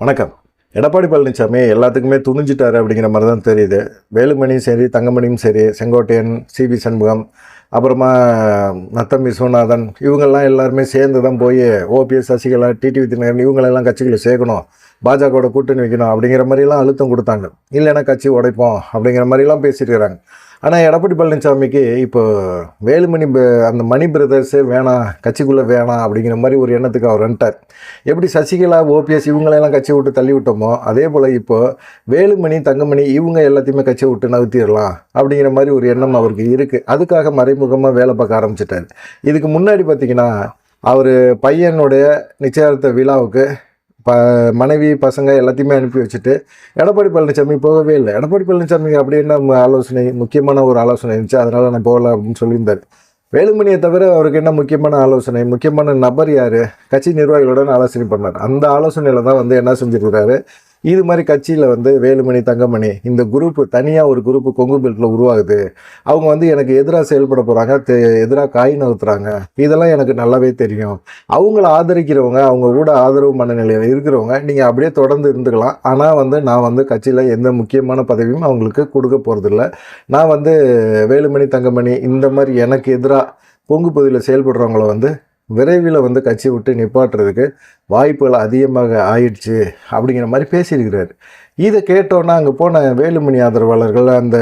வணக்கம். எடப்பாடி பழனிசாமி எல்லாத்துக்குமே துணிஞ்சிட்டார் அப்படிங்கிற மாதிரி தான் தெரியுது. வேலுமணியும் சரி தங்கமணியும் சரி செங்கோட்டையன் சிபி சண்முகம் அப்புறமா நத்தம் விஸ்வநாதன் இவங்கெல்லாம் எல்லாருமே சேர்ந்து தான் போய் ஓபிஎஸ் சசிகலா டிடிவி தினகரன் இவங்களெல்லாம் கட்சிகளை சேர்க்கணும். பாஜகவோட கூட்டணி வைக்கணும் அப்படிங்கிற மாதிரிலாம் அழுத்தம் கொடுத்தாங்க. இல்லைன்னா கட்சி உடைப்போம் அப்படிங்கிற மாதிரிலாம் பேசியிருக்கிறாங்க ஆனால் எடப்பாடி பழனிசாமிக்கு இப்போ வேலுமணி அந்த மணி பிரதர்ஸே வேணாம் கட்சிக்குள்ளே வேணாம் அப்படிங்கிற மாதிரி ஒரு எண்ணத்துக்கு அவர் வந்துட்டார். எப்படி சசிகலா ஓபிஎஸ் இவங்களெல்லாம் கட்சி விட்டு தள்ளி விட்டோமோ அதே போல் இப்போ வேலுமணி தங்கமணி இவங்க எல்லாத்தையுமே கட்சி விட்டு நகர்த்திடலாம் அப்படிங்கிற மாதிரி ஒரு எண்ணம் அவருக்கு இருக்குது அதுக்காக மறைமுகமாக வேலை பார்க்க ஆரம்பிச்சிட்டார். இதுக்கு முன்னாடி பார்த்தீங்கன்னா அவர் பையனுடைய நிச்சயார்த்த விழாவுக்கு ப மனைவி பசங்க எல்லாத்தையுமே அனுப்பி வச்சுட்டு எடப்பாடி பழனிசாமி போகவே இல்லை. எடப்பாடி பழனிசாமிக்கு அப்படி என்ன ஆலோசனை முக்கியமான ஒரு ஆலோசனை இருந்துச்சு. அதனால் நான் போகல அப்படின்னு சொல்லியிருந்தார். வேலுமணியை தவிர அவருக்கு என்ன முக்கியமான ஆலோசனை? முக்கியமான நபர் யார்? கட்சி நிர்வாகிகளுடன் ஆலோசனை பண்ணார். அந்த ஆலோசனையில் தான் வந்து என்ன செஞ்சுருக்கிறாரு? இது மாதிரி கட்சியில் வந்து வேலுமணி தங்கமணி இந்த குரூப்பு தனியாக ஒரு குரூப்பு கொங்கு பெல்ட்டில் உருவாகுது. அவங்க வந்து எனக்கு எதிராக செயல்பட போகிறாங்க எதிராக காய் நகர்த்துறாங்க. இதெல்லாம் எனக்கு நல்லாவே தெரியும். அவங்கள ஆதரிக்கிறவங்க அவங்க கூட ஆதரவு மனநிலையில் இருக்கிறவங்க நீங்கள் அப்படியே தொடர்ந்து இருந்துக்கலாம். ஆனால் வந்து நான் வந்து கட்சியில் எந்த முக்கியமான பதவியும் அவங்களுக்கு கொடுக்க போகிறதில்ல நான் வந்து வேலுமணி தங்கமணி இந்த மாதிரி எனக்கு எதிராக பொங்கு பகுதியில் செயல்படுறவங்கள வந்து விரைவில் வந்து கட்சி விட்டு நிப்பாட்டுறதுக்கு வாய்ப்புகள் அதிகமாக ஆயிடுச்சு அப்படிங்கிற மாதிரி பேசியிருக்கிறார். இதை கேட்டோன்னா அங்கே போன வேலுமணி ஆதரவாளர்கள் அந்த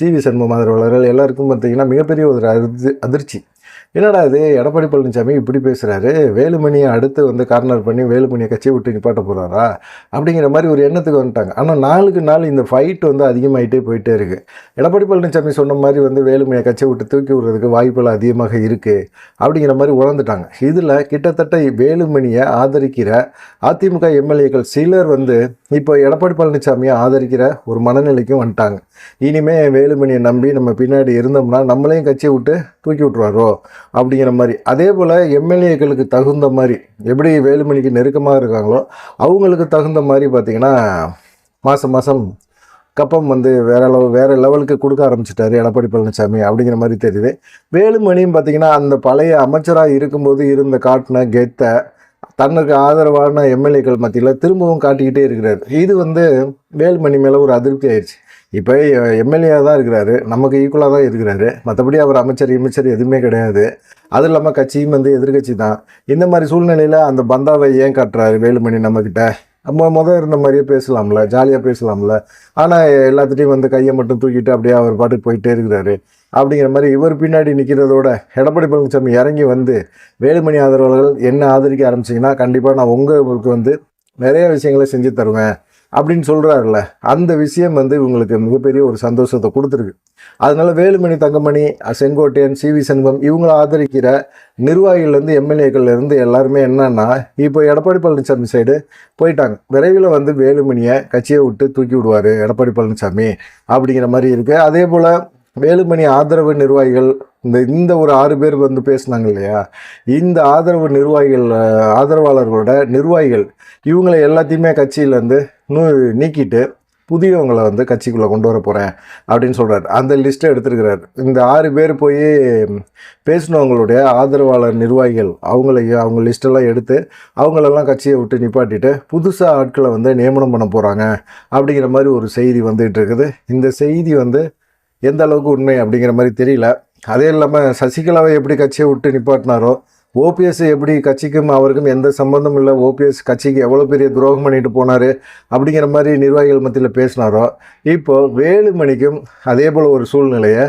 டிவி சண்முகம் ஆதரவாளர்கள் எல்லாருக்கும் பார்த்திங்கன்னா மிகப்பெரிய ஒரு அதிர்ச்சி. என்னடா இது? எடப்பாடி பழனிசாமி இப்படி பேசுகிறாரு வேலுமணியை அடுத்து வந்து கார்னர் பண்ணி வேலுமணியை கட்சியை விட்டு நிப்பாட்ட போகிறாரா அப்படிங்கிற மாதிரி ஒரு எண்ணத்துக்கு வந்துட்டாங்க. ஆனால் நாளுக்கு நாள் இந்த ஃபைட் வந்து அதிகமாயிட்டே போயிட்டே இருக்குது எடப்பாடி பழனிசாமி சொன்ன மாதிரி வந்து வேலுமணியை கட்சியை விட்டு தூக்கி விடுறதுக்கு வாய்ப்புகள் அதிகமாக இருக்குது அப்படிங்கிற மாதிரி உணர்ந்துட்டாங்க. இதில் கிட்டத்தட்ட வேலுமணியை ஆதரிக்கிற அதிமுக எம்எல்ஏக்கள் சிலர் வந்து இப்போ எடப்பாடி பழனிசாமியை ஆதரிக்கிற ஒரு மனநிலைக்கும் வந்துட்டாங்க. இனிமேல் வேலுமணியை நம்பி நம்ம பின்னாடி இருந்தோம்னா நம்மளையும் கட்சியை விட்டு தூக்கி விட்ருவாரோ அப்படிங்கிற மாதிரி. அதே போல் எம்எல்ஏக்களுக்கு தகுந்த மாதிரி எப்படி வேலுமணிக்கு நெருக்கமாக இருக்காங்களோ அவங்களுக்கு தகுந்த மாதிரி பார்த்திங்கன்னா மாதம் மாதம் கப்பம் வந்து வேற அளவு வேறு லெவலுக்கு கொடுக்க ஆரம்பிச்சிட்டாரு எடப்பாடி பழனிசாமி அப்படிங்கிற மாதிரி தெரியுது. வேலுமணியும் பார்த்தீங்கன்னா அந்த பழைய அமைச்சராக இருக்கும்போது இருந்த காட்டின கெத்தை தனக்கு ஆதரவான எம்எல்ஏக்கள் மத்தியில் திரும்பவும் காட்டிக்கிட்டே இருக்கிறார். இது வந்து வேலுமணி மேலே ஒரு அதிருப்தி ஆயிடுச்சு இப்போ எம்எல்ஏ தான் இருக்கிறாரு. நமக்கு ஈக்குவலாக தான் இருக்கிறாரு. மற்றபடி அவர் அமைச்சர் அமைச்சர் எதுவுமே கிடையாது. அது இல்லாமல் கட்சியும் வந்து எதிர்கட்சி தான். இந்த மாதிரி சூழ்நிலையில் அந்த பந்தாவை ஏன் காட்டுறாரு வேலுமணி நம்மக்கிட்ட நம்ம முதல் இருந்த மாதிரியே பேசலாம்ல ஜாலியாக பேசலாம்ல. ஆனால் எல்லாத்துட்டையும் வந்து கையை மட்டும் தூக்கிட்டு அப்படியே அவர் பாட்டுக்கு போயிட்டே இருக்கிறாரு. அப்படிங்கிற மாதிரி இவர் பின்னாடி நிற்கிறதோட எடப்பாடி பழனிசாமி இறங்கி வந்து வேலுமணி ஆதரவாளர்கள் என்ன ஆதரிக்க ஆரம்பிச்சிங்கன்னா கண்டிப்பாக நான் உங்களுக்கு வந்து நிறைய விஷயங்களை செஞ்சு தருவேன். அப்படின்னு சொல்கிறாருல்ல அந்த விஷயம் வந்து இவங்களுக்கு மிகப்பெரிய ஒரு சந்தோஷத்தை கொடுத்துருக்கு. அதனால் வேலுமணி தங்கமணி செங்கோட்டையன் சி வி சண்முகம் இவங்களை ஆதரிக்கிற நிர்வாகிகள்லேருந்து எம்எல்ஏக்கள்லேருந்து எல்லாருமே என்னன்னா இப்போ எடப்பாடி பழனிசாமி சைடு போயிட்டாங்க. விரைவில் வந்து வேலுமணியை கட்சியை விட்டு தூக்கி விடுவார் எடப்பாடி பழனிசாமி அப்படிங்கிற மாதிரி இருக்குது அதே போல் வேலுமணி ஆதரவு நிர்வாகிகள் இந்த இந்த ஒரு ஆறு பேர் வந்து பேசுனாங்க இல்லையா? இந்த ஆதரவு நிர்வாகிகள் ஆதரவாளர்களோட நிர்வாகிகள் இவங்களை எல்லாத்தையுமே கட்சியிலேருந்து நூ நீக்கிட்டு புதியவங்களை வந்து கட்சிக்குள்ளே கொண்டு வர போகிறேன் அப்படின்னு சொல்கிறார் அந்த லிஸ்ட்டை எடுத்துருக்கிறார். இந்த ஆறு பேர் போய் பேசினவங்களுடைய ஆதரவாளர் நிர்வாகிகள் அவங்கள அவங்க லிஸ்ட்டெல்லாம் எடுத்து அவங்களெல்லாம் கட்சியை விட்டு நிப்பாட்டிட்டு புதுசாக ஆட்களை வந்து நியமனம் பண்ண போகிறாங்க அப்படிங்கிற மாதிரி ஒரு செய்தி வந்துகிட்டு இருக்குது. இந்த செய்தி வந்து எந்த அளவுக்கு உண்மை அப்படிங்கிற மாதிரி தெரியல. அதே இல்லாமல் சசிகலாவை எப்படி கட்சியை விட்டு நிப்பாட்டினாரோ ஓபிஎஸ் எப்படி கட்சிக்கும் அவருக்கும் எந்த சம்பந்தமும் இல்லை. ஓபிஎஸ் கட்சிக்கு எவ்வளோ பெரிய துரோகம் பண்ணிட்டு போனார் அப்படிங்கிற மாதிரி நிர்வாகிகள் மத்தியில் பேசினாரோ இப்போ வேலுமணிக்கும் அதே போல் ஒரு சூழ்நிலையை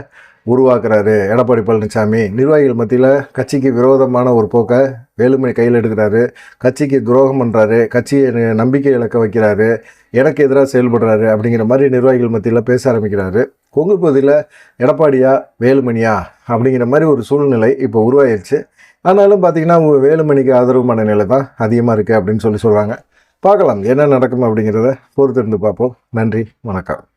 உருவாக்குறாரு. எடப்பாடி பழனிசாமி நிர்வாகிகள் மத்தியில் கட்சிக்கு விரோதமான ஒரு போக்கை வேலுமணி கையில் எடுக்கிறாரு. கட்சிக்கு துரோகம் பண்ணுறாரு கட்சியை நம்பிக்கை இழக்க வைக்கிறாரு. எனக்கு எதிராக செயல்படுறாரு அப்படிங்கிற மாதிரி நிர்வாகிகள் மத்தியில் பேச ஆரம்பிக்கிறாரு. கொங்கு பகுதியில் எடப்பாடியா வேலுமணியா அப்படிங்கிற மாதிரி ஒரு சூழ்நிலை இப்போ உருவாயிருச்சு. ஆனாலும் பார்த்தீங்கன்னா வேலுமணிக்கு ஆதரவு மனநிலை தான் அதிகமாக இருக்குது அப்படின்னு சொல்லி சொல்கிறாங்க பார்க்கலாம் என்ன நடக்கும் அப்படிங்கிறத பொறுத்திருந்து பார்ப்போம். நன்றி வணக்கம்.